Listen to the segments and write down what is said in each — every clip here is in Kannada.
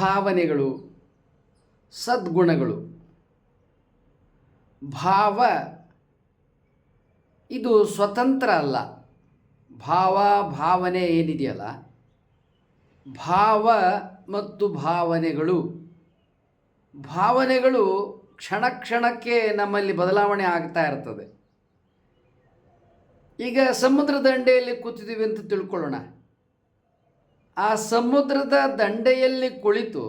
ಭಾವನೆಗಳು ಸದ್ಭಾವನೆಗಳು ಸದ್ಗುಣಗಳು. ಭಾವ ಇದು ಸ್ವತಂತ್ರ ಅಲ್ಲ. ಭಾವ, ಭಾವನೆ ಏನಿದೆಯಲ್ಲ? ಭಾವ ಮತ್ತು ಭಾವನೆಗಳು. ಭಾವನೆಗಳು ಕ್ಷಣ ಕ್ಷಣಕ್ಕೆ ನಮ್ಮಲ್ಲಿ ಬದಲಾವಣೆ ಆಗ್ತಾ ಇರ್ತದೆ. ಈಗ ಸಮುದ್ರ ದಂಡೆಯಲ್ಲಿ ಕೂತಿದ್ದೀವಿ ಅಂತ ತಿಳ್ಕೊಳ್ಳೋಣ. ಆ ಸಮುದ್ರದ ದಂಡೆಯಲ್ಲಿ ಕುಳಿತು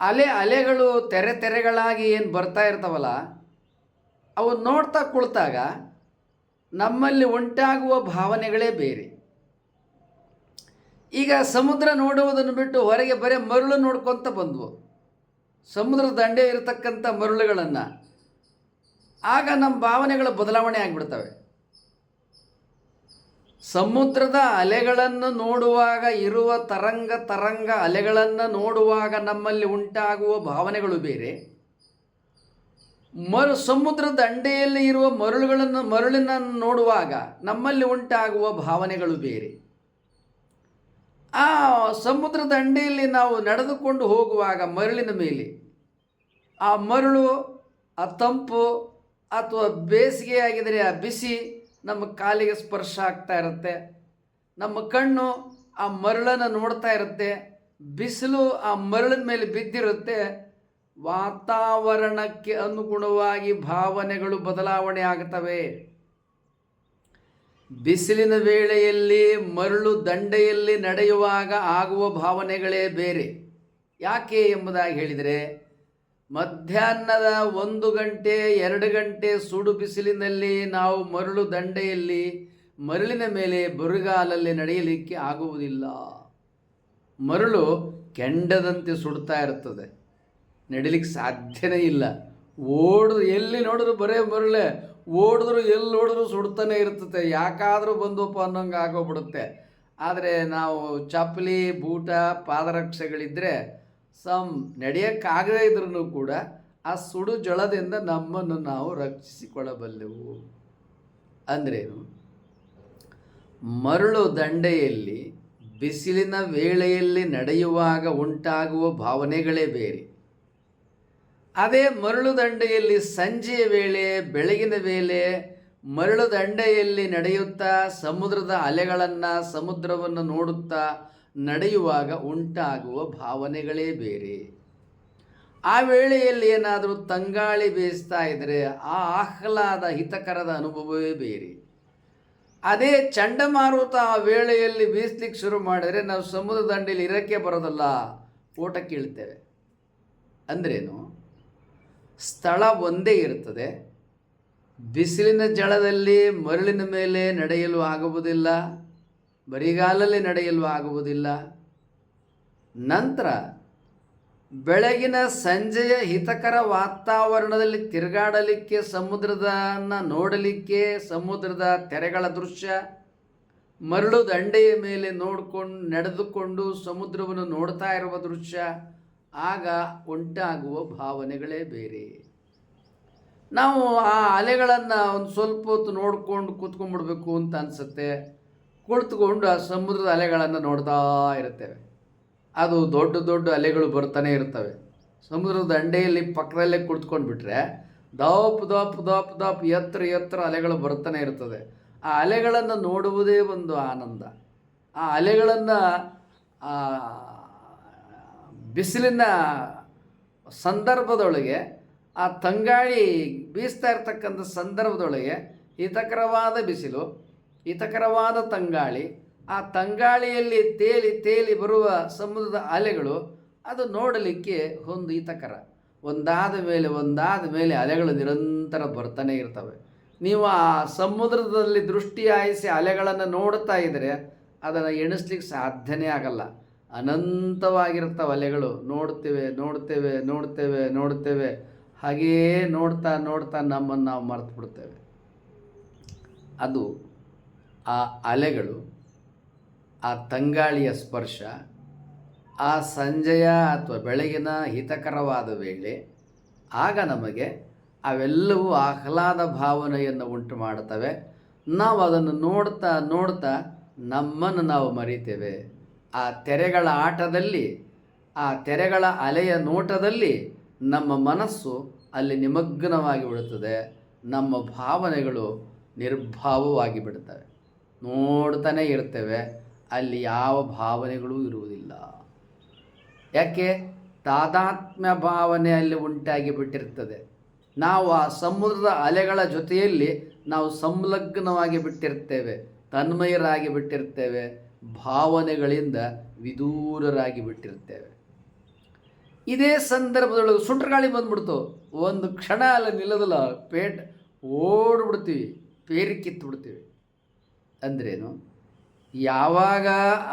ಅಲೆ ಅಲೆಗಳು ತೆರೆ ತೆರೆಗಳಾಗಿ ಏನು ಬರ್ತಾ ಇರ್ತಾವಲ್ಲ, ಅವು ನೋಡ್ತಾ ಕುಳಿತಾಗ ನಮ್ಮಲ್ಲಿ ಉಂಟಾಗುವ ಭಾವನೆಗಳೇ ಬೇರೆ. ಈಗ ಸಮುದ್ರ ನೋಡುವುದನ್ನು ಬಿಟ್ಟು ಹೊರಗೆ ಬರೀ ಮರಳು ನೋಡ್ಕೊತ ಬಂದವು. ಸಮುದ್ರ ದಂಡೆ ಇರತಕ್ಕಂಥ ಮರಳುಗಳನ್ನು. ಆಗ ನಮ್ಮ ಭಾವನೆಗಳು ಬದಲಾವಣೆ ಆಗಿಬಿಡ್ತವೆ. ಸಮುದ್ರದ ಅಲೆಗಳನ್ನು ನೋಡುವಾಗ, ಇರುವ ತರಂಗ ತರಂಗ ಅಲೆಗಳನ್ನು ನೋಡುವಾಗ ನಮ್ಮಲ್ಲಿ ಉಂಟಾಗುವ ಭಾವನೆಗಳು ಬೇರೆ. ಮರು ಸಮುದ್ರ ದಂಡೆಯಲ್ಲಿ ಇರುವ ಮರಳುಗಳನ್ನು, ಮರಳಿನನ್ನು ನೋಡುವಾಗ ನಮ್ಮಲ್ಲಿ ಉಂಟಾಗುವ ಭಾವನೆಗಳು ಬೇರೆ. ಆ ಸಮುದ್ರ ದಂಡೆಯಲ್ಲಿ ನಾವು ನಡೆದುಕೊಂಡು ಹೋಗುವಾಗ ಮರಳಿನ ಮೇಲೆ, ಆ ಮರಳು, ಆ ತಂಪು ಅಥವಾ ಬೇಸಿಗೆ ಆ ಬಿಸಿ ನಮ್ಮ ಕಾಲಿಗೆ ಸ್ಪರ್ಶ ಆಗ್ತಾ ಇರುತ್ತೆ. ನಮ್ಮ ಕಣ್ಣು ಆ ಮರಳನ್ನು ನೋಡ್ತಾ ಇರುತ್ತೆ. ಬಿಸಿಲು ಆ ಮರಳಿನ ಮೇಲೆ ಬಿದ್ದಿರುತ್ತೆ. ವಾತಾವರಣಕ್ಕೆ ಅನುಗುಣವಾಗಿ ಭಾವನೆಗಳು ಬದಲಾವಣೆ ಆಗ್ತವೆ. ಬಿಸಿಲಿನ ವೇಳೆಯಲ್ಲಿ ಮರಳು ದಂಡೆಯಲ್ಲಿ ನಡೆಯುವಾಗ ಆಗುವ ಭಾವನೆಗಳೇ ಬೇರೆ. ಯಾಕೆ ಎಂಬುದಾಗಿ ಹೇಳಿದರೆ ಮಧ್ಯಾಹ್ನದ ಒಂದು ಗಂಟೆ, ಎರಡು ಗಂಟೆ ಸುಡು ಬಿಸಿಲಿನಲ್ಲಿ ನಾವು ಮರಳು ದಂಡೆಯಲ್ಲಿ ಮರಳಿನ ಮೇಲೆ ಬರುಗಾಲಲ್ಲಿ ನಡೆಯಲಿಕ್ಕೆ ಆಗುವುದಿಲ್ಲ. ಮರಳು ಕೆಂಡದಂತೆ ಸುಡ್ತಾ ಇರ್ತದೆ. ನಡಿಲಿಕ್ಕೆ ಸಾಧ್ಯನೇ ಇಲ್ಲ. ಓಡಿದ್ರು ಎಲ್ಲಿ ನೋಡಿದ್ರು ಬರೇ ಮರಳೆ, ಓಡಿದ್ರು ಎಲ್ಲಿ ನೋಡಿದ್ರು ಸುಡ್ತಾನೆ ಇರ್ತದೆ. ಯಾಕಾದರೂ ಬಂದಪ್ಪ ಅನ್ನೋಂಗೆ ಆಗೋಗ್ಬಿಡುತ್ತೆ. ಆದರೆ ನಾವು ಚಪ್ಪಲಿ, ಬೂಟ ಪಾದರಕ್ಷೆಗಳಿದ್ದರೆ ಸಮ್ ನಡೆಯೋಕ್ಕಾಗದೇ ಇದ್ರೂ ಕೂಡ ಆ ಸುಡು ಜಳದಿಂದ ನಮ್ಮನ್ನು ನಾವು ರಕ್ಷಿಸಿಕೊಳ್ಳಬಲ್ಲೆವು. ಅಂದ್ರೇನು ಮರಳು ದಂಡೆಯಲ್ಲಿ, ಬಿಸಿಲಿನ ವೇಳೆಯಲ್ಲಿ ನಡೆಯುವಾಗ ಉಂಟಾಗುವ ಭಾವನೆಗಳೇ ಬೇರೆ. ಅದೇ ಮರಳು ದಂಡೆಯಲ್ಲಿ ಸಂಜೆಯ ವೇಳೆ, ಬೆಳಗಿನ ವೇಳೆ ಮರಳು ದಂಡೆಯಲ್ಲಿ ನಡೆಯುತ್ತಾ, ಸಮುದ್ರದ ಅಲೆಗಳನ್ನು, ಸಮುದ್ರವನ್ನು ನೋಡುತ್ತಾ ನಡೆಯುವಾಗ ಉಂಟಾಗುವ ಭಾವನೆಗಳೇ ಬೇರೆ. ಆ ವೇಳೆಯಲ್ಲಿ ಏನಾದರೂ ತಂಗಾಳಿ ಬೇಯಿಸ್ತಾ ಇದ್ದರೆ ಆ ಆಹ್ಲಾದ, ಹಿತಕರದ ಅನುಭವವೇ ಬೇರೆ. ಅದೇ ಚಂಡಮಾರುತ ಆ ವೇಳೆಯಲ್ಲಿ ಬೀಸ್ಲಿಕ್ಕೆ ಶುರು ಮಾಡಿದರೆ ನಾವು ಸಮುದ್ರ ದಂಡೆಯಲ್ಲಿ ಇರೋಕ್ಕೆ ಬರೋದಲ್ಲ, ಓಟ ಕೀಳ್ತೇವೆ. ಅಂದ್ರೇನು? ಸ್ಥಳ ಒಂದೇ ಇರ್ತದೆ. ಬಿಸಿಲಿನ ಜಳದಲ್ಲಿ ಮರಳಿನ ಮೇಲೆ ನಡೆಯಲು ಆಗುವುದಿಲ್ಲ. ಬರಿಗಾಲಲ್ಲಿ ನಡೆಯಲು ಆಗುವುದಿಲ್ಲ? ನಂತರ ಬೆಳಗಿನ ಸಂಜೆಯ ಹಿತಕರ ವಾತಾವರಣದಲ್ಲಿ ತಿರುಗಾಡಲಿಕ್ಕೆ ಸಮುದ್ರದನ್ನು ನೋಡಲಿಕ್ಕೆ ಸಮುದ್ರದ ತೆರೆಗಳ ದೃಶ್ಯ, ಮರಳು ದಂಡೆಯ ಮೇಲೆ ನೋಡಿಕೊಂಡು, ನಡೆದುಕೊಂಡು ಸಮುದ್ರವನ್ನು ನೋಡ್ತಾ ಇರುವ ದೃಶ್ಯ, ಆಗ ಉಂಟಾಗುವ ಭಾವನೆಗಳೇ ಬೇರೆ. ನಾವು ಆ ಅಲೆಗಳನ್ನು ಒಂದು ಸ್ವಲ್ಪ ಹೊತ್ತು ನೋಡಿಕೊಂಡು ಕೂತ್ಕೊಂಡ್ಬಿಡ್ಬೇಕು ಅಂತ ಅನಿಸುತ್ತೆ. ಕುಳಿತುಕೊಂಡು ಆ ಸಮುದ್ರದ ಅಲೆಗಳನ್ನು ನೋಡ್ತಾ ಇರುತ್ತೇವೆ. ಅದು ದೊಡ್ಡ ದೊಡ್ಡ ಅಲೆಗಳು ಬರ್ತಾನೆ ಇರ್ತವೆ. ಸಮುದ್ರದ ದಂಡೆಯಲ್ಲಿ ಪಕ್ಕದಲ್ಲೇ ಕುಳಿತುಕೊಂಡು ಬಿಟ್ರೆ ದಪ್ ದಪ್ ದಪ್ ದಾಪ್ ಎತ್ತರ ಎತ್ತರ ಅಲೆಗಳು ಬರ್ತಾನೆ ಇರ್ತದೆ. ಆ ಅಲೆಗಳನ್ನು ನೋಡುವುದೇ ಒಂದು ಆನಂದ. ಆ ಅಲೆಗಳನ್ನು ಬಿಸಿಲಿನ ಸಂದರ್ಭದೊಳಗೆ, ಆ ತಂಗಾಳಿ ಬೀಸ್ತಾ ಇರ್ತಕ್ಕಂಥ ಸಂದರ್ಭದೊಳಗೆ, ಹಿತಕರವಾದ ಬಿಸಿಲು ಹಿತಕರವಾದ ತಂಗಾಳಿ. ಆ ತಂಗಾಳಿಯಲ್ಲಿ ತೇಲಿ ತೇಲಿ ಬರುವ ಸಮುದ್ರದ ಅಲೆಗಳು ಅದು ನೋಡಲಿಕ್ಕೆ ಒಂದು ಹಿತಕರ. ಒಂದಾದ ಮೇಲೆ ಒಂದಾದ ಮೇಲೆ ಅಲೆಗಳು ನಿರಂತರ ಬರ್ತಾನೆ ಇರ್ತವೆ. ನೀವು ಆ ಸಮುದ್ರದಲ್ಲಿ ದೃಷ್ಟಿ ಆಯಿಸಿ ಅಲೆಗಳನ್ನು ನೋಡ್ತಾ ಇದ್ದರೆ ಅದನ್ನು ಎಣಿಸ್ಲಿಕ್ಕೆ ಸಾಧ್ಯನೇ ಆಗಲ್ಲ. ಅನಂತವಾಗಿರ್ತವೆ ಅಲೆಗಳು. ನೋಡ್ತೇವೆ ನೋಡ್ತೇವೆ ನೋಡ್ತೇವೆ ನೋಡ್ತೇವೆ. ಹಾಗೆಯೇ ನೋಡ್ತಾ ನೋಡ್ತಾ ನಮ್ಮನ್ನು ನಾವು ಮರೆತು ಬಿಡ್ತೇವೆ ಅದು ಆ ಅಲೆಗಳು, ಆ ತಂಗಾಳಿಯ ಸ್ಪರ್ಶ, ಆ ಸಂಜೆಯ ಅಥವಾ ಬೆಳಗಿನ ಹಿತಕರವಾದ ವೇಳೆ ಆಗ ನಮಗೆ ಅವೆಲ್ಲವೂ ಆಹ್ಲಾದ ಭಾವನೆಯನ್ನು ಉಂಟು ಮಾಡ್ತವೆ ನಾವು ಅದನ್ನು ನೋಡ್ತಾ ನೋಡ್ತಾ ನಮ್ಮನ್ನು ನಾವು ಮರಿತೇವೆ. ಆ ತೆರೆಗಳ ಆಟದಲ್ಲಿ, ಆ ತೆರೆಗಳ ಅಲೆಯ ನೋಟದಲ್ಲಿ ನಮ್ಮ ಮನಸ್ಸು ಅಲ್ಲಿ ನಿಮಗ್ನವಾಗಿ ಬಿಡುತ್ತದೆ. ನಮ್ಮ ಭಾವನೆಗಳು ನಿರ್ಭಾವವಾಗಿ ಬಿಡುತ್ತವೆ. ನೋಡ್ತಾನೆ ಇರ್ತೇವೆ. ಅಲ್ಲಿ ಯಾವ ಭಾವನೆಗಳೂ ಇರುವುದಿಲ್ಲ. ಯಾಕೆ? ತಾದಾತ್ಮ್ಯ ಭಾವನೆ ಅಲ್ಲಿ ಉಂಟಾಗಿ ಬಿಟ್ಟಿರ್ತದೆ. ನಾವು ಆ ಸಮುದ್ರದ ಅಲೆಗಳ ಜೊತೆಯಲ್ಲಿ ನಾವು ಸಂಲಗ್ನವಾಗಿ ಬಿಟ್ಟಿರ್ತೇವೆ, ತನ್ಮಯರಾಗಿ ಬಿಟ್ಟಿರ್ತೇವೆ, ಭಾವನೆಗಳಿಂದ ವಿದೂರರಾಗಿ ಬಿಟ್ಟಿರ್ತೇವೆ. ಇದೇ ಸಂದರ್ಭದೊಳಗೆ ಸುಂಟರಗಾಳಿ ಬಂದ್ಬಿಡ್ತು. ಒಂದು ಕ್ಷಣ ಅಲ್ಲಿ ನಿಲ್ಲದಲ್ಲ, ಪೇಟ್ ಓಡ್ಬಿಡ್ತೀವಿ ಪೇರಿ ಕಿತ್ತು ಬಿಡ್ತೀವಿ. ಅಂದ್ರೇನು? ಯಾವಾಗ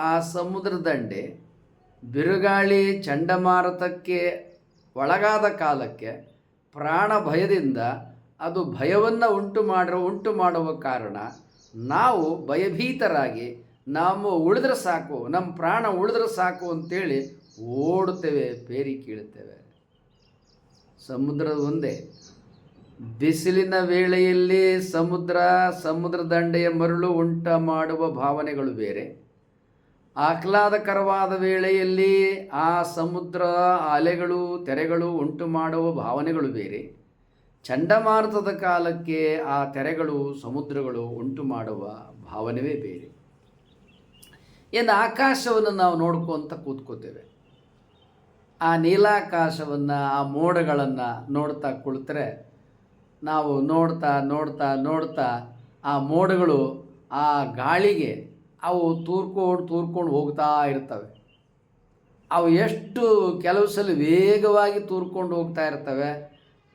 ಆ ಸಮುದ್ರ ದಂಡೆ ಬಿರುಗಾಳಿ ಚಂಡಮಾರುತಕ್ಕೆ ಒಳಗಾದ ಕಾಲಕ್ಕೆ ಪ್ರಾಣ ಭಯದಿಂದ ಅದು ಭಯವನ್ನು ಉಂಟು ಮಾಡಿರೋ, ಉಂಟು ಮಾಡುವ ಕಾರಣ ನಾವು ಭಯಭೀತರಾಗಿ ನಾವು ಉಳಿದ್ರೆ ಸಾಕು, ನಮ್ಮ ಪ್ರಾಣ ಉಳಿದ್ರೆ ಸಾಕು ಅಂತೇಳಿ ಓಡುತ್ತೇವೆ, ಪೇರಿ ಕೀಳುತ್ತೇವೆ. ಸಮುದ್ರದ ಒಂದೇ ಬಿಸಿಲಿನ ವೇಳೆಯಲ್ಲಿ ಸಮುದ್ರ ಸಮುದ್ರ ದಂಡೆಯ ಮರಳು ಉಂಟ ಮಾಡುವ ಭಾವನೆಗಳು ಬೇರೆ. ಆಹ್ಲಾದಕರವಾದ ವೇಳೆಯಲ್ಲಿ ಆ ಸಮುದ್ರ, ಅಲೆಗಳು, ತೆರೆಗಳು ಉಂಟು ಮಾಡುವ ಭಾವನೆಗಳು ಬೇರೆ. ಚಂಡಮಾರುತದ ಕಾಲಕ್ಕೆ ಆ ತೆರೆಗಳು, ಸಮುದ್ರಗಳು ಉಂಟು ಮಾಡುವ ಭಾವನೆಯೇ ಬೇರೆ. ಏನು ಆಕಾಶವನ್ನು ನಾವು ನೋಡ್ಕೊತ ಕೂತ್ಕೋತೇವೆ. ಆ ನೀಲಾಕಾಶವನ್ನು, ಆ ಮೋಡಗಳನ್ನು ನೋಡ್ತಾ ಕುಳಿತರೆ ನಾವು ನೋಡ್ತಾ ನೋಡ್ತಾ ನೋಡ್ತಾ ಆ ಮೋಡಗಳು ಆ ಗಾಳಿಗೆ ಅವು ತೂರ್ಕೊಂಡು ತೂರ್ಕೊಂಡು ಹೋಗ್ತಾ ಇರ್ತವೆ. ಅವು ಎಷ್ಟು ಕೆಲವು ಸಲ ವೇಗವಾಗಿ ತೂರ್ಕೊಂಡು ಹೋಗ್ತಾ ಇರ್ತವೆ.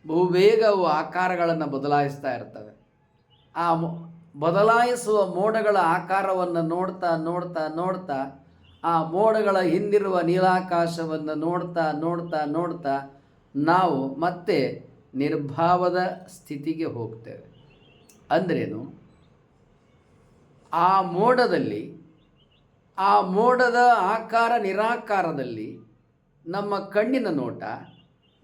ಬಹುಬೇಗ ಅವು ಆಕಾರಗಳನ್ನು ಬದಲಾಯಿಸ್ತಾ ಇರ್ತವೆ. ಆ ಬದಲಾಯಿಸುವ ಮೋಡಗಳ ಆಕಾರವನ್ನು ನೋಡ್ತಾ ನೋಡ್ತಾ ನೋಡ್ತಾ ಆ ಮೋಡಗಳ ಹಿಂದಿರುವ ನೀಲಾಕಾಶವನ್ನು ನೋಡ್ತಾ ನೋಡ್ತಾ ನೋಡ್ತಾ ನಾವು ಮತ್ತೆ ನಿರ್ಭಾವದ ಸ್ಥಿತಿಗೆ ಹೋಗ್ತೇವೆ. ಅಂದ್ರೇನು? ಆ ಮೋಡದಲ್ಲಿ, ಆ ಮೋಡದ ಆಕಾರ ನಿರಾಕಾರದಲ್ಲಿ ನಮ್ಮ ಕಣ್ಣಿನ ನೋಟ,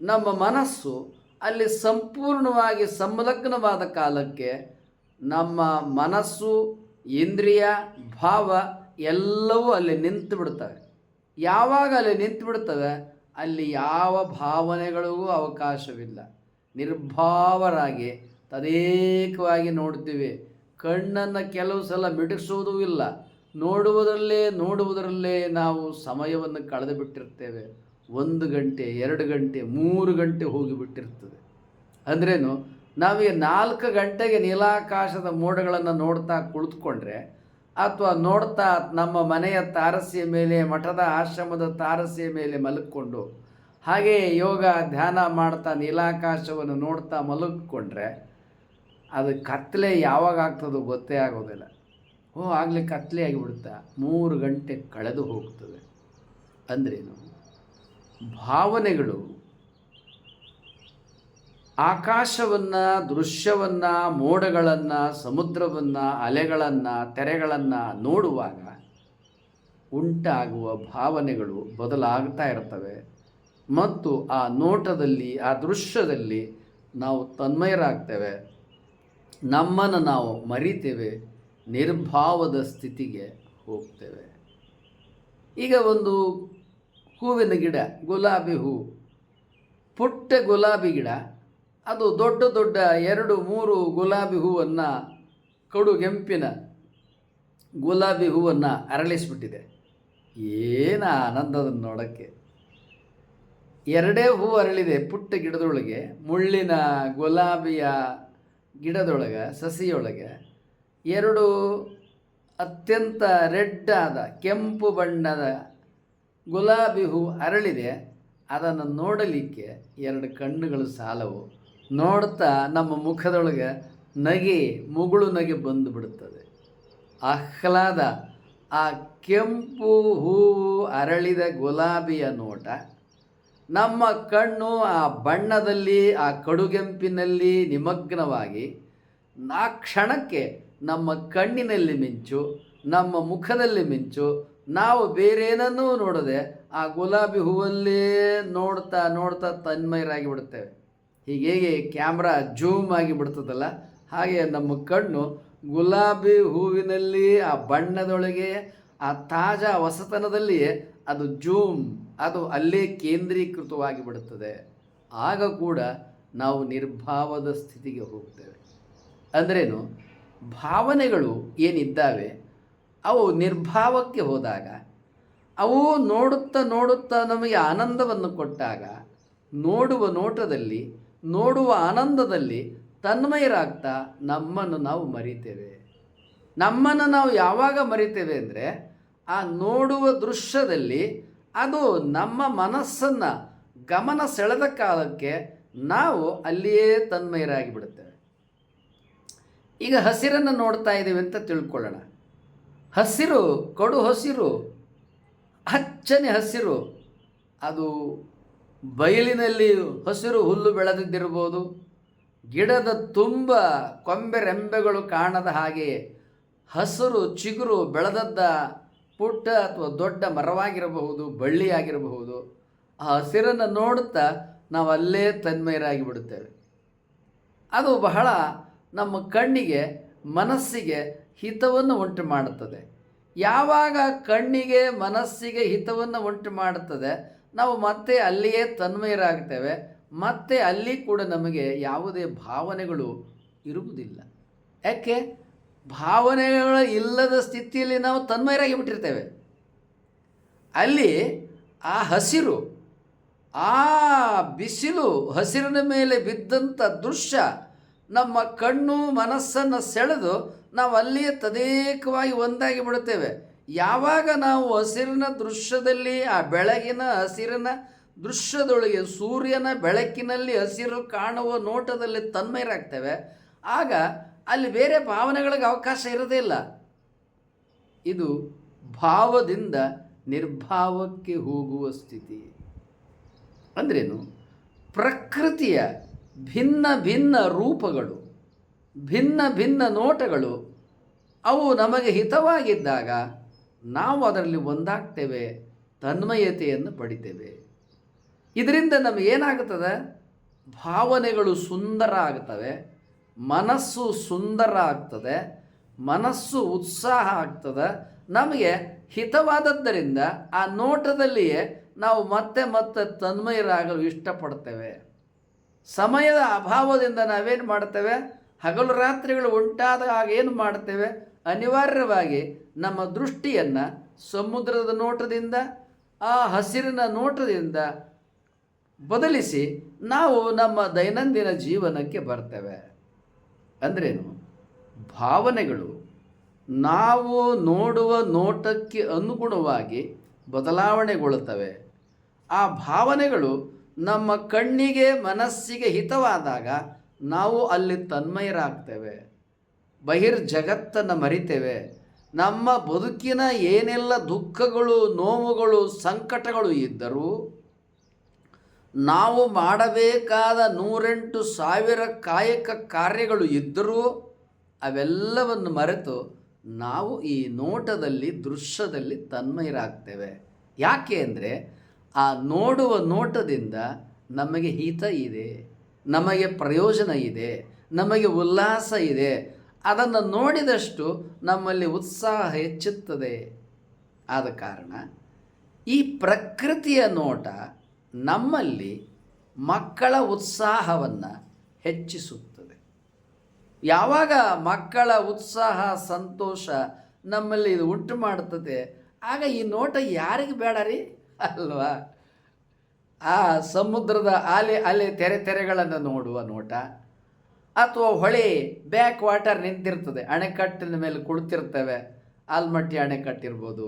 ನಮ್ಮ ಮನಸ್ಸು ಅಲ್ಲಿ ಸಂಪೂರ್ಣವಾಗಿ ಸಂಲಗ್ನವಾದ ಕಾಲಕ್ಕೆ ನಮ್ಮ ಮನಸ್ಸು, ಇಂದ್ರಿಯ, ಭಾವ ಎಲ್ಲವೂ ಅಲ್ಲಿ ನಿಂತು ಬಿಡ್ತವೆ. ಯಾವಾಗ ಅಲ್ಲಿ ನಿಂತು ಬಿಡ್ತವೆ? ಅಲ್ಲಿ ಯಾವ ಭಾವನೆಗಳಿಗೂ ಅವಕಾಶವಿಲ್ಲ. ನಿರ್ಭಾವರಾಗಿ ತದೇಕವಾಗಿ ನೋಡ್ತೀವಿ. ಕಣ್ಣನ್ನು ಕೆಲವು ಸಲ ಮಿಡಿಸೋದೂ ಇಲ್ಲ. ನೋಡುವುದರಲ್ಲೇ ನೋಡುವುದರಲ್ಲೇ ನಾವು ಸಮಯವನ್ನು ಕಳೆದು ಬಿಟ್ಟಿರ್ತೇವೆ. ಒಂದು ಗಂಟೆ, ಎರಡು ಗಂಟೆ, ಮೂರು ಗಂಟೆ ಹೋಗಿಬಿಟ್ಟಿರ್ತದೆ ಅಂದ್ರೇನು, ನಾವೀಗ ನಾಲ್ಕು ಗಂಟೆಗೆ ನೀಲಾಕಾಶದ ಮೋಡಗಳನ್ನು ನೋಡ್ತಾ ಕುಳಿತುಕೊಂಡ್ರೆ, ಅಥವಾ ನೋಡ್ತಾ ನಮ್ಮ ಮನೆಯ ತಾರಸಿಯ ಮೇಲೆ, ಮಠದ ಆಶ್ರಮದ ತಾರಸಿಯ ಮೇಲೆ ಮಲಗಿಕೊಂಡು ಹಾಗೆ ಯೋಗ, ಧ್ಯಾನ ಮಾಡ್ತಾ ನೀಲಾಕಾಶವನ್ನು ನೋಡ್ತಾ ಮಲಗಿಕೊಂಡ್ರೆ ಅದು ಕತ್ತಲೆ ಯಾವಾಗ ಆಗ್ತದೋ ಗೊತ್ತೇ ಆಗೋದಿಲ್ಲ. ಓ, ಆಗಲಿ ಕತ್ತಲೆ ಆಗಿಬಿಡುತ್ತಾ ಮೂರು ಗಂಟೆ ಕಳೆದು ಹೋಗ್ತದೆ. ಅಂದ್ರೇನು? ಭಾವನೆಗಳು ಆಕಾಶವನ್ನು, ದೃಶ್ಯವನ್ನು, ಮೋಡಗಳನ್ನು, ಸಮುದ್ರವನ್ನು, ಅಲೆಗಳನ್ನು, ತೆರೆಗಳನ್ನು ನೋಡುವಾಗ ಉಂಟಾಗುವ ಭಾವನೆಗಳು ಬದಲಾಗ್ತಾ ಇರ್ತವೆ. ಮತ್ತು ಆ ನೋಟದಲ್ಲಿ, ಆ ದೃಶ್ಯದಲ್ಲಿ ನಾವು ತನ್ಮಯರಾಗ್ತೇವೆ. ನಮ್ಮನ್ನು ನಾವು ಮರಿತೇವೆ, ನಿರ್ಭಾವದ ಸ್ಥಿತಿಗೆ ಹೋಗ್ತೇವೆ. ಈಗ ಒಂದು ಹೂವಿನ ಗಿಡ, ಗುಲಾಬಿ ಹೂ. ಪುಟ್ಟ ಗುಲಾಬಿ ಗಿಡ, ಅದು ದೊಡ್ಡ ದೊಡ್ಡ ಎರಡು, ಮೂರು ಗುಲಾಬಿ ಹೂವನ್ನು ಕಡುಗೆಂಪಿನ ಗುಲಾಬಿ ಹೂವನ್ನು ಅರಳಿಸ್ಬಿಟ್ಟಿದೆ. ಏನು ಆನಂದದ ನೋಡೋಕ್ಕೆ. ಎರಡೇ ಹೂ ಅರಳಿದೆ ಪುಟ್ಟ ಗಿಡದೊಳಗೆ, ಮುಳ್ಳಿನ ಗುಲಾಬಿಯ ಗಿಡದೊಳಗೆ, ಸಸಿಯೊಳಗೆ. ಎರಡು ಅತ್ಯಂತ ರೆಡ್ ಆದ, ಕೆಂಪು ಬಣ್ಣದ ಗುಲಾಬಿ ಹೂ ಅರಳಿದೆ. ಅದನ್ನು ನೋಡಲಿಕ್ಕೆ ಎರಡು ಕಣ್ಣುಗಳು ಸಾಲವು. ನೋಡ್ತಾ ನಮ್ಮ ಮುಖದೊಳಗೆ ನಗೆ, ಮುಗುಳು ನಗೆ ಬಂದು ಬಿಡುತ್ತದೆ ಆಹ್ಲಾದ. ಆ ಕೆಂಪು ಹೂವು ಅರಳಿದ ಗುಲಾಬಿಯ ನೋಟ ನಮ್ಮ ಕಣ್ಣು ಆ ಬಣ್ಣದಲ್ಲಿ, ಆ ಕಡುಗೆಂಪಿನಲ್ಲಿ ನಿಮಗ್ನವಾಗಿ ಆ ಕ್ಷಣಕ್ಕೆ ನಮ್ಮ ಕಣ್ಣಿನಲ್ಲಿ ಮಿಂಚು, ನಮ್ಮ ಮುಖದಲ್ಲಿ ಮಿಂಚು, ನಾವು ಬೇರೇನನ್ನೂ ನೋಡದೆ ಆ ಗುಲಾಬಿ ಹೂವಲ್ಲೇ ನೋಡ್ತಾ ನೋಡ್ತಾ ತನ್ಮಯರಾಗಿ ಬಿಡುತ್ತೇವೆ. ಹೀಗೆ ಕ್ಯಾಮ್ರಾ ಜೂಮ್ ಆಗಿ ಬಿಡ್ತದಲ್ಲ, ಹಾಗೆ ನಮ್ಮ ಕಣ್ಣು ಗುಲಾಬಿ ಹೂವಿನಲ್ಲಿ ಆ ಬಣ್ಣದೊಳಗೆ, ಆ ತಾಜಾ ಹೊಸತನದಲ್ಲಿಯೇ ಅದು ಜೂಮ್ ಅದು ಅಲ್ಲೇ ಕೇಂದ್ರೀಕೃತವಾಗಿ ಬಿಡುತ್ತದೆ. ಆಗ ಕೂಡ ನಾವು ನಿರ್ಭಾವದ ಸ್ಥಿತಿಗೆ ಹೋಗ್ತೇವೆ. ಅಂದ್ರೇನು? ಭಾವನೆಗಳು ಏನಿದ್ದಾವೆ, ಅವು ನಿರ್ಭಾವಕ್ಕೆ ಹೋದಾಗ, ಅವು ನೋಡುತ್ತಾ ನೋಡುತ್ತಾ ನಮಗೆ ಆನಂದವನ್ನು ಕೊಟ್ಟಾಗ, ನೋಡುವ ನೋಟದಲ್ಲಿ, ನೋಡುವ ಆನಂದದಲ್ಲಿ ತನ್ಮಯರಾಗ್ತಾ ನಮ್ಮನ್ನು ನಾವು ಮರಿತೇವೆ. ನಮ್ಮನ್ನು ನಾವು ಯಾವಾಗ ಮರಿತೇವೆ ಅಂದರೆ, ಆ ನೋಡುವ ದೃಶ್ಯದಲ್ಲಿ ಅದು ನಮ್ಮ ಮನಸ್ಸನ್ನು ಗಮನ ಸೆಳೆದ ಕಾಲಕ್ಕೆ ನಾವು ಅಲ್ಲಿಯೇ ತನ್ಮಯರಾಗಿ ಬಿಡುತ್ತೇವೆ ಈಗ ಹಸಿರನ್ನು ನೋಡ್ತಾ ಇದ್ದೀವಿ ಅಂತ ತಿಳ್ಕೊಳ್ಳೋಣ. ಹಸಿರು, ಕಡು ಹಸಿರು, ಹಚ್ಚನೆ ಹಸಿರು, ಅದು ಬಯಲಿನಲ್ಲಿ ಹಸಿರು ಹುಲ್ಲು ಬೆಳೆದಿದ್ದಿರ್ಬೋದು, ಗಿಡದ ತುಂಬ ಕೊಂಬೆ ರೆಂಬೆಗಳು ಕಾಣದ ಹಾಗೆ ಹಸಿರು ಚಿಗುರು ಬೆಳೆದದ್ದ ಪುಟ್ಟ ಅಥವಾ ದೊಡ್ಡ ಮರವಾಗಿರಬಹುದು, ಬಳ್ಳಿಯಾಗಿರಬಹುದು, ಆ ಹಸಿರನ್ನು ನೋಡುತ್ತಾ ನಾವು ಅಲ್ಲೇ ತನ್ಮಯರಾಗಿ ಬಿಡುತ್ತೇವೆ. ಅದು ಬಹಳ ನಮ್ಮ ಕಣ್ಣಿಗೆ, ಮನಸ್ಸಿಗೆ ಹಿತವನ್ನು ಉಂಟು ಮಾಡುತ್ತದೆ. ಯಾವಾಗ ಕಣ್ಣಿಗೆ, ಮನಸ್ಸಿಗೆ ಹಿತವನ್ನು ಉಂಟು ಮಾಡುತ್ತದೆ, ನಾವು ಮತ್ತೆ ಅಲ್ಲಿಯೇ ತನ್ಮಯರಾಗ್ತೇವೆ, ಮತ್ತೆ ಅಲ್ಲಿ ಕೂಡ ನಮಗೆ ಯಾವುದೇ ಭಾವನೆಗಳು ಇರುವುದಿಲ್ಲ. ಯಾಕೆ? ಭಾವನೆಗಳ ಇಲ್ಲದ ಸ್ಥಿತಿಯಲ್ಲಿ ನಾವು ತನ್ಮಯರಾಗಿ ಬಿಟ್ಟಿರ್ತೇವೆ. ಅಲ್ಲಿ ಆ ಹಸಿರು, ಆ ಬಿಸಿಲು ಹಸಿರಿನ ಮೇಲೆ ಬಿದ್ದಂಥ ದೃಶ್ಯ ನಮ್ಮ ಕಣ್ಣು ಮನಸ್ಸನ್ನು ಸೆಳೆದು ನಾವು ಅಲ್ಲಿಯೇ ತದೇಕವಾಗಿ ಒಂದಾಗಿ ಬಿಡುತ್ತೇವೆ. ಯಾವಾಗ ನಾವು ಹಸಿರಿನ ದೃಶ್ಯದಲ್ಲಿ, ಆ ಬೆಳಗಿನ ಹಸಿರಿನ ದೃಶ್ಯದೊಳಗೆ ಸೂರ್ಯನ ಬೆಳಕಿನಲ್ಲಿ ಹಸಿರು ಕಾಣುವ ನೋಟದಲ್ಲಿ ತನ್ಮಯರಾಗ್ತೇವೆ, ಆಗ ಅಲ್ಲಿ ಬೇರೆ ಭಾವನೆಗಳಿಗೆ ಅವಕಾಶ ಇರೋದೇ ಇಲ್ಲ. ಇದು ಭಾವದಿಂದ ನಿರ್ಭಾವಕ್ಕೆ ಹೋಗುವ ಸ್ಥಿತಿ. ಅಂದ್ರೇನು? ಪ್ರಕೃತಿಯ ಭಿನ್ನ ಭಿನ್ನ ರೂಪಗಳು, ಭಿನ್ನ ಭಿನ್ನ ನೋಟಗಳು, ಅವು ನಮಗೆ ಹಿತವಾಗಿದ್ದಾಗ ನಾವು ಅದರಲ್ಲಿ ಒಂದಾಗ್ತೇವೆ, ತನ್ಮಯತೆಯನ್ನು ಪಡಿತೇವೆ. ಇದರಿಂದ ನಮಗೇನಾಗುತ್ತದೆ ಭಾವನೆಗಳು ಸುಂದರ ಆಗ್ತವೆ. ಮನಸ್ಸು ಸುಂದರ ಆಗ್ತದೆ, ಮನಸ್ಸು ಉತ್ಸಾಹ ಆಗ್ತದೆ. ನಮಗೆ ಹಿತವಾದದ್ದರಿಂದ ಆ ನೋಟದಲ್ಲಿಯೇ ನಾವು ಮತ್ತೆ ಮತ್ತೆ ತನ್ಮಯರಾಗಲು ಇಷ್ಟಪಡ್ತೇವೆ. ಸಮಯದ ಅಭಾವದಿಂದ ನಾವೇನು ಮಾಡ್ತೇವೆ? ಹಗಲು ರಾತ್ರಿಗಳು ಉಂಟಾದಾಗ ಏನು ಮಾಡ್ತೇವೆ? ಅನಿವಾರ್ಯವಾಗಿ ನಮ್ಮ ದೃಷ್ಟಿಯನ್ನು ಸಮುದ್ರದ ನೋಟದಿಂದ, ಆ ಹಸಿರಿನ ನೋಟದಿಂದ ಬದಲಿಸಿ ನಾವು ನಮ್ಮ ದೈನಂದಿನ ಜೀವನಕ್ಕೆ ಬರ್ತೇವೆ. ಅಂದ್ರೇನು? ಭಾವನೆಗಳು ನಾವು ನೋಡುವ ನೋಟಕ್ಕೆ ಅನುಗುಣವಾಗಿ ಬದಲಾವಣೆಗೊಳ್ಳುತ್ತವೆ. ಆ ಭಾವನೆಗಳು ನಮ್ಮ ಕಣ್ಣಿಗೆ ಮನಸ್ಸಿಗೆ ಹಿತವಾದಾಗ ನಾವು ಅಲ್ಲಿ ತನ್ಮಯರಾಗ್ತೇವೆ. ಬಹಿರ್ಜಗತ್ತನ್ನು ಮರಿತೇವೆ. ನಮ್ಮ ಬದುಕಿನ ಏನೆಲ್ಲ ದುಃಖಗಳು, ನೋವುಗಳು, ಸಂಕಟಗಳು ಇದ್ದರೂ ನಾವು ಮಾಡಬೇಕಾದ ನೂರೆಂಟು ಸಾವಿರ ಕಾಯಕ ಕಾರ್ಯಗಳು ಇದ್ದರೂ ಅವೆಲ್ಲವನ್ನು ಮರೆತು ನಾವು ಈ ನೋಟದಲ್ಲಿ, ದೃಶ್ಯದಲ್ಲಿ ತನ್ಮಯರಾಗ್ತೇವೆ. ಯಾಕೆ ಅಂದರೆ ಆ ನೋಡುವ ನೋಟದಿಂದ ನಮಗೆ ಹಿತ ಇದೆ, ನಮಗೆ ಪ್ರಯೋಜನ ಇದೆ, ನಮಗೆ ಉಲ್ಲಾಸ ಇದೆ. ಅದನ್ನು ನೋಡಿದಷ್ಟು ನಮ್ಮಲ್ಲಿ ಉತ್ಸಾಹ ಹೆಚ್ಚುತ್ತದೆ. ಆದ ಕಾರಣ ಈ ಪ್ರಕೃತಿಯ ನೋಟ ನಮ್ಮಲ್ಲಿ ಮಕ್ಕಳ ಉತ್ಸಾಹವನ್ನು ಹೆಚ್ಚಿಸುತ್ತದೆ. ಯಾವಾಗ ಮಕ್ಕಳ ಉತ್ಸಾಹ, ಸಂತೋಷ ನಮ್ಮಲ್ಲಿ ಇದು ಉಂಟು ಮಾಡುತ್ತದೆ ಆಗ ಈ ನೋಟ ಯಾರಿಗೆ ಬೇಡ ರೀ? ಅಲ್ವಾ? ಆ ಸಮುದ್ರದ ಅಲೆ ಅಲೆ ತೆರೆ ತೆರೆಗಳನ್ನು ನೋಡುವ ನೋಟ, ಅಥವಾ ಹೊಳೆ, ಬ್ಯಾಕ್ ವಾಟರ್ ನಿಂತಿರ್ತದೆ, ಅಣೆಕಟ್ಟಿನ ಮೇಲೆ ಕುಳಿತಿರ್ತವೆ, ಆಲ್ಮಟ್ಟಿ ಅಣೆಕಟ್ಟಿರ್ಬೋದು,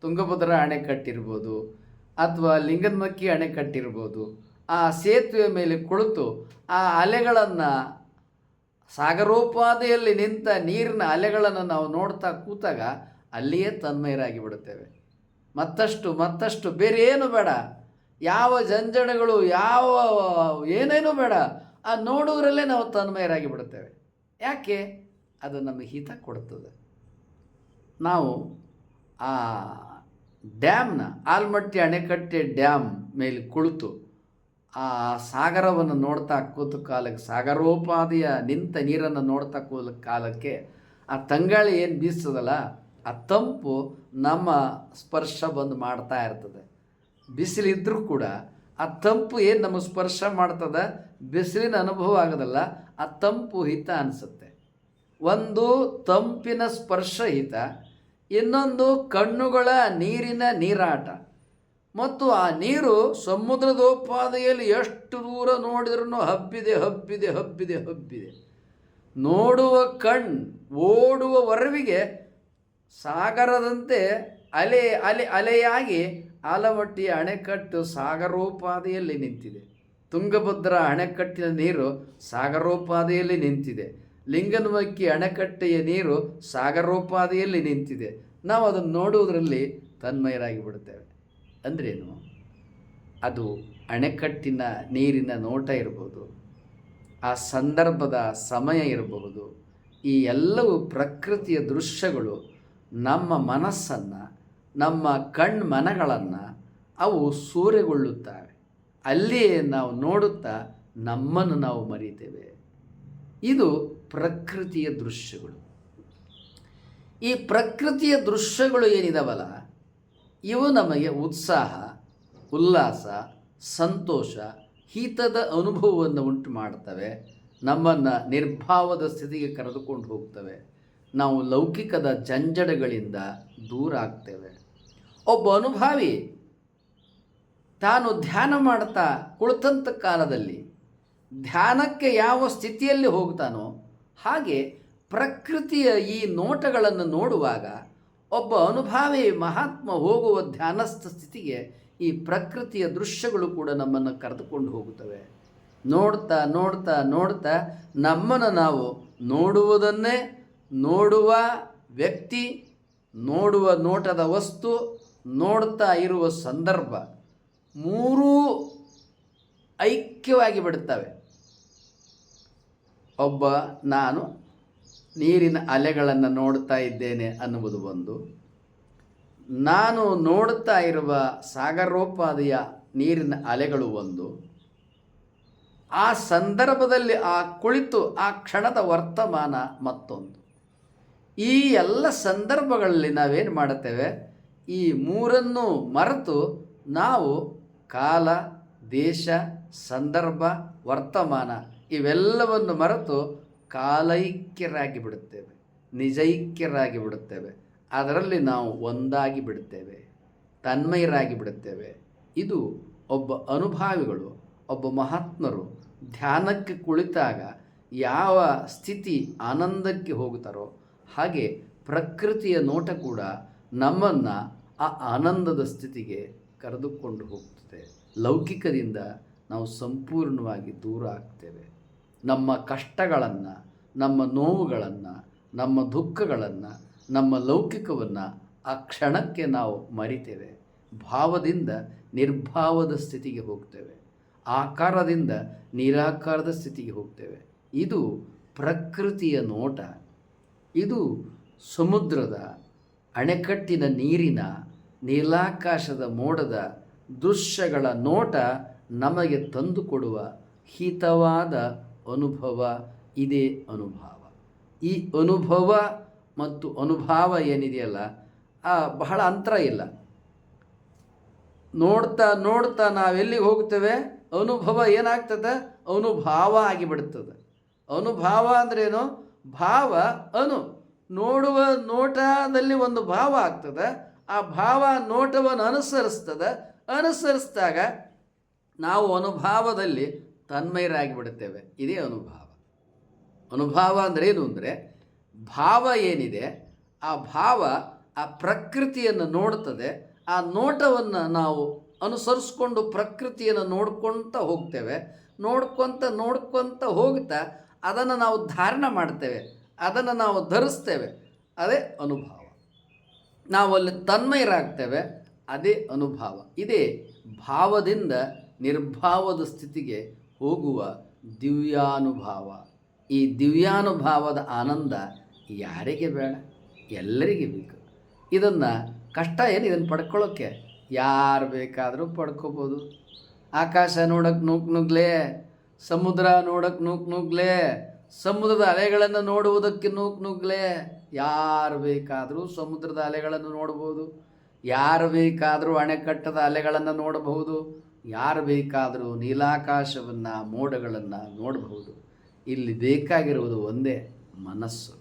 ತುಂಗಭದ್ರಾ ಅಣೆಕಟ್ಟಿರ್ಬೋದು ಅಥವಾ ಅಣೆ ಅಣೆಕಟ್ಟಿರ್ಬೋದು ಆ ಸೇತುವೆ ಮೇಲೆ ಕುಳಿತು ಆ ಅಲೆಗಳನ್ನು ಸಾಗರೋಪಾದಿಯಲ್ಲಿ ನಿಂತ ನೀರಿನ ಅಲೆಗಳನ್ನು ನಾವು ನೋಡ್ತಾ ಕೂತಾಗ ಅಲ್ಲಿಯೇ ತನ್ಮಯರಾಗಿ ಬಿಡುತ್ತೇವೆ. ಮತ್ತಷ್ಟು ಮತ್ತಷ್ಟು ಬೇರೆ ಏನು ಬೇಡ. ಯಾವ ಜಂಜಡಗಳು, ಯಾವ ಏನೇನೂ ಬೇಡ. ಆ ನೋಡುವುದರಲ್ಲೇ ನಾವು ತನ್ಮಯರಾಗಿ ಬಿಡುತ್ತೇವೆ. ಯಾಕೆ? ಅದು ನಮಗೆ ಹಿತ ಕೊಡ್ತದೆ. ನಾವು ಆ ಡ್ಯಾಮ್ನ ಆಲ್ಮಟ್ಟಿ ಅಣೆಕಟ್ಟೆ ಡ್ಯಾಮ್ ಮೇಲೆ ಕುಳಿತು ಆ ಸಾಗರವನ್ನು ನೋಡ್ತಾ ಕೂತ ಕಾಲಕ್ಕೆ, ಸಾಗರೋಪಾದಿಯ ನಿಂತ ನೀರನ್ನು ನೋಡ್ತಾ ಕೂದ ಕಾಲಕ್ಕೆ ಆ ತಂಗಾಳಿ ಏನು ಬೀಸ್ತದಲ್ಲ, ಆ ತಂಪು ನಮ್ಮ ಸ್ಪರ್ಶ ಬಂದು ಮಾಡ್ತಾ ಇರ್ತದೆ. ಬಿಸಿಲಿದ್ರೂ ಕೂಡ ಆ ತಂಪು ಏನು ನಮಗೆ ಸ್ಪರ್ಶ ಮಾಡ್ತದೆ? ಬಿಸಿಲಿನ ಅನುಭವ ಆಗೋದಲ್ಲ, ಆ ತಂಪು ಹಿತ ಅನಿಸುತ್ತೆ. ಒಂದು ತಂಪಿನ ಸ್ಪರ್ಶ ಹಿತ ಇನ್ನೊಂದು ಕಣ್ಣುಗಳ ನೀರಿನ ನೀರಾಟ. ಮತ್ತು ಆ ನೀರು ಸಮುದ್ರದೋಪಾದಿಯಲ್ಲಿ ಎಷ್ಟು ದೂರ ನೋಡಿದ್ರೂ ಹಬ್ಬಿದೆ ಹಬ್ಬಿದೆ ಹಬ್ಬಿದೆ ಹಬ್ಬಿದೆ. ನೋಡುವ ಕಣ್, ಓಡುವ ವರವಿಗೆ ಸಾಗರದಂತೆ ಅಲೆ ಅಲೆ, ಅಲೆಯಾಗಿ ಆಲಮಟ್ಟಿಯ ಅಣೆಕಟ್ಟು ಸಾಗರೋಪಾದಿಯಲ್ಲಿ ನಿಂತಿದೆ. ತುಂಗಭದ್ರಾ ಅಣೆಕಟ್ಟಿನ ನೀರು ಸಾಗರೋಪಾದಿಯಲ್ಲಿ ನಿಂತಿದೆ. ಲಿಂಗನಮಕ್ಕಿ ಅಣೆಕಟ್ಟೆಯ ನೀರು ಸಾಗರೋಪಾದಿಯಲ್ಲಿ ನಿಂತಿದೆ. ನಾವು ಅದನ್ನು ನೋಡುವುದರಲ್ಲಿ ತನ್ಮಯರಾಗಿ ಬಿಡುತ್ತೇವೆ ಅಂದ್ರೇನು ಅದು ಅಣೆಕಟ್ಟಿನ ನೀರಿನ ನೋಟ ಇರಬಹುದು ಆ ಸಂದರ್ಭದ ಸಮಯ ಇರಬಹುದು ಈ ಎಲ್ಲವೂ ಪ್ರಕೃತಿಯ ದೃಶ್ಯಗಳು, ನಮ್ಮ ಮನಸ್ಸನ್ನು, ನಮ್ಮ ಕಣ್ಮನಗಳನ್ನು ಅವು ಸೂರೆಗೊಳ್ಳುತ್ತವೆ. ಅಲ್ಲಿಯೇ ನಾವು ನೋಡುತ್ತಾ ನಮ್ಮನ್ನು ನಾವು ಮರೀತೇವೆ ಇದು ಪ್ರಕೃತಿಯ ದೃಶ್ಯಗಳು. ಈ ಪ್ರಕೃತಿಯ ದೃಶ್ಯಗಳು ಏನಿದಾವಲ್ಲ, ಇವು ನಮಗೆ ಉತ್ಸಾಹ, ಉಲ್ಲಾಸ, ಸಂತೋಷ, ಹಿತದ ಅನುಭವವನ್ನು ಉಂಟು ಮಾಡ್ತವೆ ನಮ್ಮನ್ನು ನಿರ್ಭಾವದ ಸ್ಥಿತಿಗೆ ಕರೆದುಕೊಂಡು ಹೋಗ್ತವೆ. ನಾವು ಲೌಕಿಕದ ಜಂಜಡಗಳಿಂದ ದೂರ ಆಗ್ತೇವೆ. ಒಬ್ಬ ಅನುಭಾವಿ ತಾನು ಧ್ಯಾನ ಮಾಡ್ತಾ ಕುಳಿತಂಥ ಕಾಲದಲ್ಲಿ, ಧ್ಯಾನಕ್ಕೆ ಯಾವ ಸ್ಥಿತಿಯಲ್ಲಿ ಹೋಗ್ತಾನೋ ಹಾಗೆ ಪ್ರಕೃತಿಯ ಈ ನೋಟಗಳನ್ನು ನೋಡುವಾಗ ಒಬ್ಬ ಅನುಭಾವಿ ಮಹಾತ್ಮ ಹೋಗುವ ಧ್ಯಾನಸ್ಥ ಸ್ಥಿತಿಗೆ ಈ ಪ್ರಕೃತಿಯ ದೃಶ್ಯಗಳು ಕೂಡ ನಮ್ಮನ್ನು ಕರೆದುಕೊಂಡು ಹೋಗುತ್ತವೆ. ನೋಡ್ತಾ ನೋಡ್ತಾ ನೋಡ್ತಾ ನಮ್ಮನ್ನು ನಾವು ನೋಡುವುದನ್ನೇ ನೋಡುವ ವ್ಯಕ್ತಿ, ನೋಡುವ ನೋಟದ ವಸ್ತು, ನೋಡ್ತಾ ಇರುವ ಸಂದರ್ಭ ಮೂರೂ ಐಕ್ಯವಾಗಿ ಬಿಡುತ್ತವೆ. ಒಬ್ಬ ನಾನು ನೀರಿನ ಅಲೆಗಳನ್ನು ನೋಡ್ತಾ ಇದ್ದೇನೆ ಅನ್ನುವುದು ಒಂದು. ನಾನು ನೋಡುತ್ತಾ ಇರುವ ಸಾಗರೋಪಾದಿಯ ನೀರಿನ ಅಲೆಗಳು ಒಂದು. ಆ ಸಂದರ್ಭದಲ್ಲಿ ಆ ಕುಳಿತು ಆ ಕ್ಷಣದ ವರ್ತಮಾನ ಮತ್ತೊಂದು. ಈ ಎಲ್ಲ ಸಂದರ್ಭಗಳಲ್ಲಿ ನಾವೇನು ಮಾಡುತ್ತೇವೆ? ಈ ಮೂರನ್ನು ಮರೆತು ನಾವು ಕಾಲ, ದೇಶ, ಸಂದರ್ಭ, ವರ್ತಮಾನ ಇವೆಲ್ಲವನ್ನು ಮರೆತು ಕಾಲೈಕ್ಯರಾಗಿ ಬಿಡುತ್ತೇವೆ ನಿಜೈಕ್ಯರಾಗಿ ಬಿಡುತ್ತೇವೆ ಅದರಲ್ಲಿ ನಾವು ಒಂದಾಗಿ ಬಿಡುತ್ತೇವೆ ತನ್ಮಯರಾಗಿ ಬಿಡುತ್ತೇವೆ ಇದು ಒಬ್ಬ ಅನುಭಾವಿಗಳು, ಒಬ್ಬ ಮಹಾತ್ಮರು ಧ್ಯಾನಕ್ಕೆ ಕುಳಿತಾಗ ಯಾವ ಸ್ಥಿತಿ ಆನಂದಕ್ಕೆ ಹೋಗುತ್ತಾರೋ ಹಾಗೆ ಪ್ರಕೃತಿಯ ನೋಟ ಕೂಡ ನಮ್ಮನ್ನು ಆ ಆನಂದದ ಸ್ಥಿತಿಗೆ ಕರೆದುಕೊಂಡು ಹೋಗ್ತದೆ ಲೌಕಿಕದಿಂದ ನಾವು ಸಂಪೂರ್ಣವಾಗಿ ದೂರ ಆಗ್ತೇವೆ. ನಮ್ಮ ಕಷ್ಟಗಳನ್ನು, ನಮ್ಮ ನೋವುಗಳನ್ನು, ನಮ್ಮ ದುಃಖಗಳನ್ನು, ನಮ್ಮ ಲೌಕಿಕವನ್ನು ಆ ಕ್ಷಣಕ್ಕೆ ನಾವು ಮರಿತೇವೆ. ಭಾವದಿಂದ ನಿರ್ಭಾವದ ಸ್ಥಿತಿಗೆ ಹೋಗ್ತೇವೆ. ಆಕಾರದಿಂದ ನಿರಾಕಾರದ ಸ್ಥಿತಿಗೆ ಹೋಗ್ತೇವೆ. ಇದು ಪ್ರಕೃತಿಯ ನೋಟ. ಇದು ಸಮುದ್ರದ ಅಣೆಕಟ್ಟಿನ ನೀರಿನ ನೀಲಾಕಾಶದ ಮೋಡದ ದೃಶ್ಯಗಳ ನೋಟ ನಮಗೆ ತಂದುಕೊಡುವ ಹಿತವಾದ ಅನುಭವ ಇದೇ ಅನುಭವ. ಈ ಅನುಭವ ಮತ್ತು ಅನುಭವ ಏನಿದೆಯಲ್ಲ, ಆ ಬಹಳ ಅಂತರ ಇಲ್ಲ. ನೋಡ್ತಾ ನೋಡ್ತಾ ನಾವೆಲ್ಲಿಗೆ ಹೋಗ್ತೇವೆ? ಅನುಭವ ಏನಾಗ್ತದೆ? ಅನುಭಾವ ಆಗಿಬಿಡ್ತದೆ. ಅನುಭಾವ ಅಂದ್ರೇನು? ಭಾವ, ಅನು. ನೋಡುವ ನೋಟದಲ್ಲಿ ಒಂದು ಭಾವ ಆಗ್ತದೆ. ಆ ಭಾವ ನೋಟವನ್ನು ಅನುಸರಿಸ್ತದೆ. ಅನುಸರಿಸಿದಾಗ ನಾವು ಅನುಭಾವದಲ್ಲಿ ತನ್ಮಯರಾಗಿ ಬಿಡುತ್ತೇವೆ ಇದೇ ಅನುಭಾವ. ಅನುಭಾವ ಅಂದರೆ ಏನು ಅಂದರೆ, ಭಾವ ಏನಿದೆ, ಆ ಭಾವ ಆ ಪ್ರಕೃತಿಯನ್ನು ನೋಡ್ತದೆ, ಆ ನೋಟವನ್ನು ನಾವು ಅನುಸರಿಸ್ಕೊಂಡು ಪ್ರಕೃತಿಯನ್ನು ನೋಡ್ಕೊತ ಹೋಗ್ತೇವೆ. ನೋಡ್ಕೊತ ನೋಡ್ಕೊತ ಹೋಗ್ತಾ ಅದನ್ನು ನಾವು ಧಾರಣ ಮಾಡ್ತೇವೆ, ಅದನ್ನು ನಾವು ಧರಿಸ್ತೇವೆ. ಅದೇ ಅನುಭಾವ. ನಾವು ಅಲ್ಲಿ ತನ್ಮಯರಾಗ್ತೇವೆ, ಅದೇ ಅನುಭಾವ. ಇದೇ ಭಾವದಿಂದ ನಿರ್ಭಾವದ ಸ್ಥಿತಿಗೆ ಹೋಗುವ ದಿವ್ಯಾನುಭಾವ. ಈ ದಿವ್ಯಾನುಭಾವದ ಆನಂದ ಯಾರಿಗೆ ಬೇಡ? ಎಲ್ಲರಿಗೆ ಬೇಕು. ಇದನ್ನು ಕಷ್ಟ ಏನು ಇದನ್ನು ಪಡ್ಕೊಳ್ಳೋಕ್ಕೆ ಯಾರು ಬೇಕಾದರೂ ಪಡ್ಕೋಬೋದು. ಆಕಾಶ ನೋಡಕ್ಕೆ ನೂಕ್ ನುಗ್ಲೇ, ಸಮುದ್ರ ನೋಡಕ್ಕೆ ನೂಕ್ ನುಗ್ಲೇ, ಸಮುದ್ರದ ಅಲೆಗಳನ್ನು ನೋಡುವುದಕ್ಕೆ ನೂಕ್ ನುಗ್ಲೇ, ಯಾರು ಬೇಕಾದರೂ ಸಮುದ್ರದ ಅಲೆಗಳನ್ನು ನೋಡ್ಬೋದು. ಯಾರು ಬೇಕಾದರೂ ಅಣೆಕಟ್ಟದ ಅಲೆಗಳನ್ನು ನೋಡಬಹುದು ಯಾರು ಬೇಕಾದರೂ ನೀಲಾಕಾಶವನ್ನು, ಮೋಡಗಳನ್ನು ನೋಡಬಹುದು. ಇಲ್ಲಿ ಬೇಕಾಗಿರುವುದು ಒಂದೇ ಮನಸ್ಸು.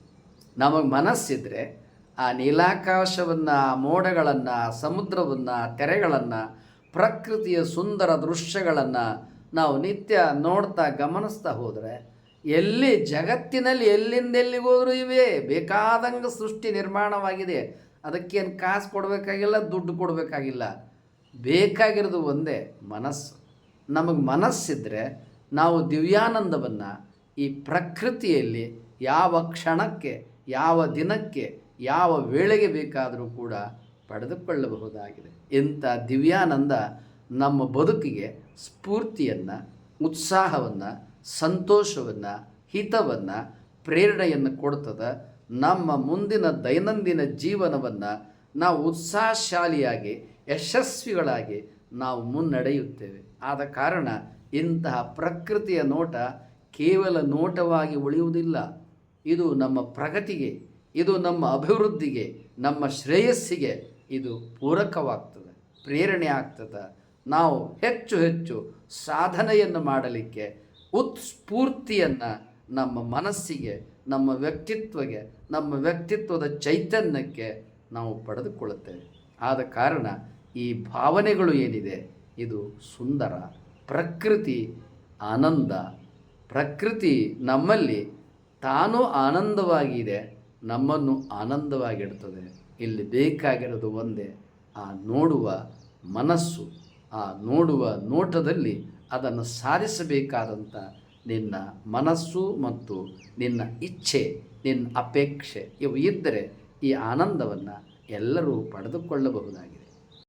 ನಮಗೆ ಮನಸ್ಸಿದ್ರೆ ಆ ನೀಲಾಕಾಶವನ್ನು, ಮೋಡಗಳನ್ನು, ಸಮುದ್ರವನ್ನು, ತೆರೆಗಳನ್ನು, ಪ್ರಕೃತಿಯ ಸುಂದರ ದೃಶ್ಯಗಳನ್ನು ನಾವು ನಿತ್ಯ ನೋಡ್ತಾ ಗಮನಿಸ್ತಾ ಹೋದರೆ ಎಲ್ಲಿ ಜಗತ್ತಿನಲ್ಲಿ ಎಲ್ಲಿಂದೆಲ್ಲಿಗೋದರೂ ಇವೆ. ಬೇಕಾದಂಗೆ ಸೃಷ್ಟಿ ನಿರ್ಮಾಣವಾಗಿದೆ. ಅದಕ್ಕೇನು ಕಾಸು ಕೊಡಬೇಕಾಗಿಲ್ಲ, ದುಡ್ಡು ಕೊಡಬೇಕಾಗಿಲ್ಲ. ಬೇಕಾಗಿರೋದು ಒಂದೇ ಮನಸ್ಸು. ನಮಗೆ ಮನಸ್ಸಿದ್ದರೆ ನಾವು ದಿವ್ಯಾನಂದವನ್ನು ಈ ಪ್ರಕೃತಿಯಲ್ಲಿ ಯಾವ ಕ್ಷಣಕ್ಕೆ, ಯಾವ ದಿನಕ್ಕೆ, ಯಾವ ವೇಳೆಗೆ ಬೇಕಾದರೂ ಕೂಡ ಪಡೆದುಕೊಳ್ಳಬಹುದಾಗಿದೆ. ಇಂಥ ದಿವ್ಯಾನಂದ ನಮ್ಮ ಬದುಕಿಗೆ ಸ್ಫೂರ್ತಿಯನ್ನು, ಉತ್ಸಾಹವನ್ನು, ಸಂತೋಷವನ್ನು, ಹಿತವನ್ನು, ಪ್ರೇರಣೆಯನ್ನು ಕೊಡ್ತದೆ ನಮ್ಮ ಮುಂದಿನ ದೈನಂದಿನ ಜೀವನವನ್ನು ನಾವು ಉತ್ಸಾಹಶಾಲಿಯಾಗಿ ಯಶಸ್ವಿಗಳಾಗಿ ನಾವು ಮುನ್ನಡೆಯುತ್ತೇವೆ. ಆದ ಕಾರಣ ಇಂತಹ ಪ್ರಕೃತಿಯ ನೋಟ ಕೇವಲ ನೋಟವಾಗಿ ಉಳಿಯುವುದಿಲ್ಲ. ಇದು ನಮ್ಮ ಪ್ರಗತಿಗೆ, ಇದು ನಮ್ಮ ಅಭಿವೃದ್ಧಿಗೆ, ನಮ್ಮ ಶ್ರೇಯಸ್ಸಿಗೆ ಇದು ಪೂರಕವಾಗ್ತದೆ, ಪ್ರೇರಣೆ ಆಗ್ತದೆ. ನಾವು ಹೆಚ್ಚು ಹೆಚ್ಚು ಸಾಧನೆಯನ್ನು ಮಾಡಲಿಕ್ಕೆ, ಉತ್ಸ್ಫೂರ್ತಿಯನ್ನು ನಮ್ಮ ಮನಸ್ಸಿಗೆ, ನಮ್ಮ ವ್ಯಕ್ತಿತ್ವಗೆ, ನಮ್ಮ ವ್ಯಕ್ತಿತ್ವದ ಚೈತನ್ಯಕ್ಕೆ ನಾವು ಪಡೆದುಕೊಳ್ಳುತ್ತೇವೆ. ಆದ ಕಾರಣ ಈ ಭಾವನೆಗಳು ಏನಿದೆ? ಇದು ಸುಂದರ, ಪ್ರಕೃತಿ, ಆನಂದ. ಪ್ರಕೃತಿ ನಮ್ಮಲ್ಲಿ ತಾನು ಆನಂದವಾಗಿದೆ, ನಮ್ಮನ್ನು ಆನಂದವಾಗಿಡ್ತದೆ. ಇಲ್ಲಿ ಬೇಕಾಗಿರೋದು ಒಂದೇ, ಆ ನೋಡುವ ಮನಸ್ಸು. ಆ ನೋಡುವ ನೋಟದಲ್ಲಿ ಅದನ್ನು ಸಾಧಿಸಬೇಕಾದಂಥ ನಿನ್ನ ಮನಸ್ಸು ಮತ್ತು ನಿನ್ನ ಇಚ್ಛೆ, ನಿನ್ನ ಅಪೇಕ್ಷೆ ಇವು ಇದ್ದರೆ ಈ ಆನಂದವನ್ನು ಎಲ್ಲರೂ ಪಡೆದುಕೊಳ್ಳಬಹುದಾಗಿದೆ.